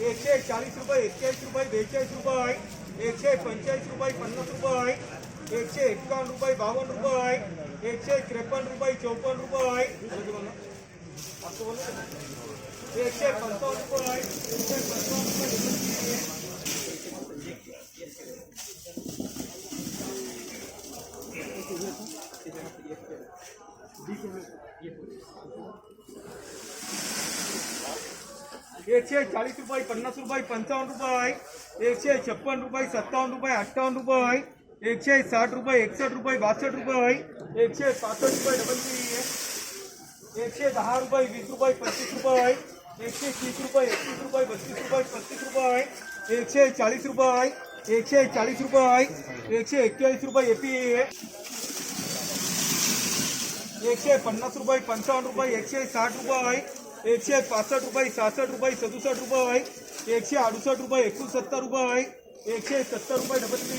एकशे चाळीस रुपये एक्केचाळीस रुपये बेचाळीस रुपये एकशे पंचेचाळीस रुपये पन्नास रुपये एकशे एक्कावन्न रुपये बावन्न रुपये एकशे त्रेपन्न रुपये चौपन्न रुपये एकशे पंचावन्न रुपये एकशे पंचावन्न रुपये एकशे चाळीस रुपये, पन्नास रुपये, पंचावन्न रुपये एकशे छप्पन रुपये, सत्तावन्न रुपये अठ्ठावन्न रुपये एकशे साठ रुपये एकसष्ट रुपये बासष्ट रुपये एकशे पासष्ट रुपये डबल थ्री एकशे दहा रुपये वीस रुपये पस्तीस रुपये एकशे तीस रुपये एकतीस रुपये, बत्तीस रुपये पस्तीस रुपये एकशे चाळीस रुपये एकशे चाळीस रुपये एकशे एक्केचाळीस रुपये एपी एकशे पन्नास रुपये पंचावन्न रुपये एकशे साठ रुपये एकशे पासष्ट रुपये सहासष्ट रुपये सदुसष्ट रुपये एकशे अडुसष्ट रुपये एकोणसत्तर रुपये एकशे सत्तर रुपये डबल थ्री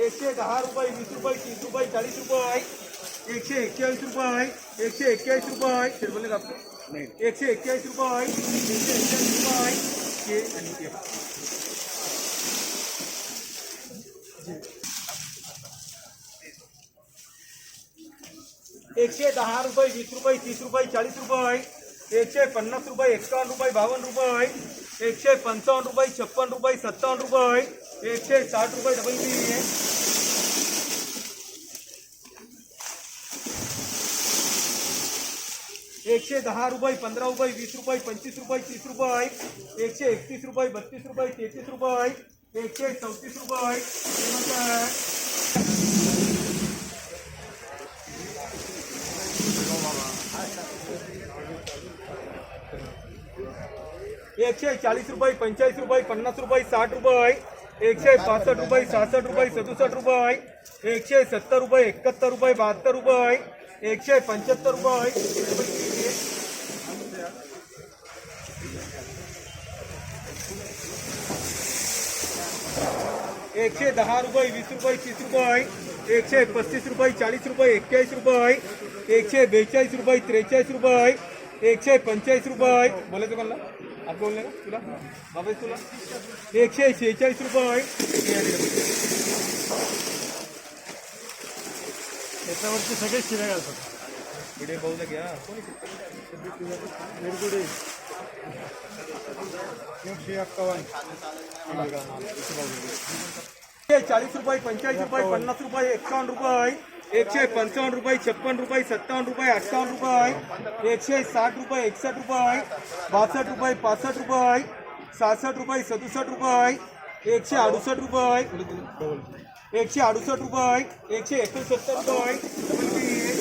एकशे दहा रुपये वीस रुपये तीस रुपये चाळीस रुपये एकशे एक्केचाळीस रुपये एकशे एक्केचाळीस रुपये शेर बोलले का आपको? एकशे एक्केचाळीस रुपये एकशे एक्केचाळीस रुपये के आणि एकशे दहा रुपये वीस रुपये, तीस रुपये चाळीस रुपये एकशे पन्नास रुपये एकावन्न रुपये बावन्न रुपये एकशे पंचावन्न रुपये, छप्पन रुपये सत्तावन्न रुपये एकशे साठ रुपये डबल बी एकशे दहा रुपये पंधरा रुपये वीस रुपये पंचवीस रुपये, तीस रुपये एकशे एकतीस रुपये, बत्तीस रुपये तेहतीस रुपये एकशे चौतीस रुपये नंतर एकशे चाळीस रुपये पंचेचाळीस रुपये, पन्नास रुपये, साठ रुपये एकशे पासष्ट रुपये सहासष्ट रुपये सदुसष्ट रुपये एकशे सत्तर रुपये एकाहत्तर रुपये, बहात्तर रुपये एकशे पंच्याहत्तर रुपये। एकशे दहा रुपये वीस रुपये, तीस रुपये एकशे पस्तीस रुपये चाळीस रुपये एक्केचाळीस रुपये एकशे बेचाळीस रुपये त्रेचाळीस रुपये एकशे पंचेचाळीस रुपये। बोलायचं कोणाला आप बोलले ना? तुला बाबा तुला एकशे शेहेचाळीस रुपये त्याच्यावरती शिऱ्या घालतात पाहू घ्या निरगुडे एकशे एक्कावन्न चाळीस रुपये पंचेचाळीस रुपये पन्नास रुपये रुपये एकशे पंचावन्न रुपये, छप्पन रुपये सत्तावन्न रुपये अठ्ठावन्न रुपये एकशे साठ रुपये एकसष्ट रुपये बासष्ट रुपये पासष्ट रुपये सहासष्ट रुपये सदुसष्ट रुपये एकशे अडुसष्ट रुपये एकशे अडुसष्ट रुपये एकशे एकोणसत्तर रुपये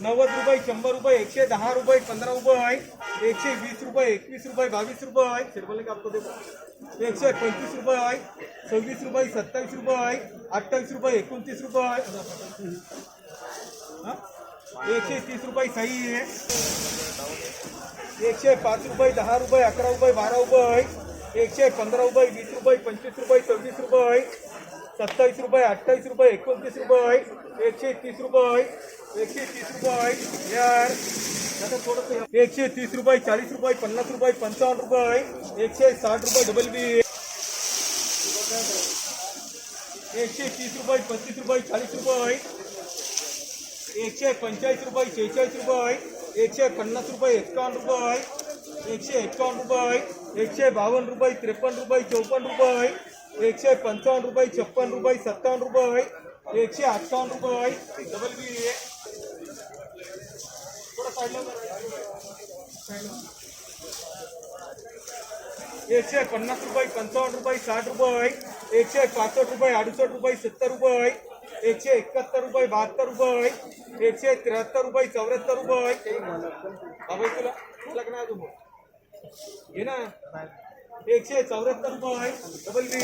नव्वद रुपये, शंभर रुपये, एकशे दहा रुपये, पंधरा रुपये एकशे वीस रुपये, एकवीस रुपये, बावीस रुपये शिरपल्ले का आपको देखो? एकशे पंचवीस रुपये सव्वीस रुपये, सत्तावीस रुपये अठ्ठावीस रुपये, एकोणतीस रुपये हा? एकशे तीस रुपये सही आहे. एकशे पाच रुपये, दहा रुपये, अकरा रुपये, बारा रुपये एकशे पंधरा रुपये, वीस रुपये, पंचवीस रुपये, सव्वीस रुपये सत्तावीस रुपये अठ्ठावीस रुपये, एकोणतीस रुपये एकशे तीस रुपये एकशे तीस रुपये यार एकशे तीस रुपये, चाळीस रुपये, पन्नास रुपये, पंचावन्न रुपये एकशे साठ रुपये डबल बी एकशे तीस रुपये, पस्तीस रुपये, चाळीस रुपये एकशे पंचेचाळीस रुपये, शेहेचाळीस रुपये एकशे पन्नास रुपये, एक्कावन्न रुपये एकशे एक्कावन्न रुपये एकशे बावन्न रुपये, त्रेपन्न रुपये, चौपन्न रुपये एकशे पंचावन्न रुपये छप्पन रुपये सत्तावन्न रुपये एकशे अठ्ठावन्न रुपये. डबल बी आहे एकशे पन्नास रुपये पंचावन्न रुपये साठ रुपये. एकशे पासष्ट रुपये अडुसष्ट रुपये सत्तर रुपये. एकशे एकाहत्तर रुपये बहात्तर रुपये. एकशे त्र्याहत्तर रुपये चौऱ्याहत्तर रुपये. बाबा तुला तुला का नाही ना. एकशे चौऱ्याहत्तर रुपये डबल बी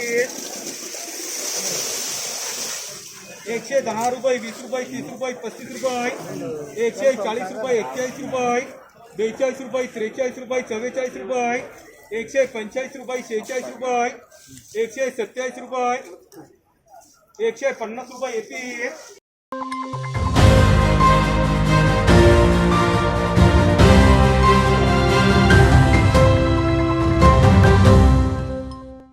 एकशे दहा रुपये वीस रुपये तीस रुपये पस्तीस रुपये एकशे चाळीस रुपये एक्केचाळीस रुपये बेचाळीस रुपये त्रेचाळीस रुपये चव्वेचाळीस रुपये एकशे पंचेचाळीस रुपये शेहेचाळीस रुपये एकशे सत्तेचाळीस रुपये एकशे पन्नास रुपये येतील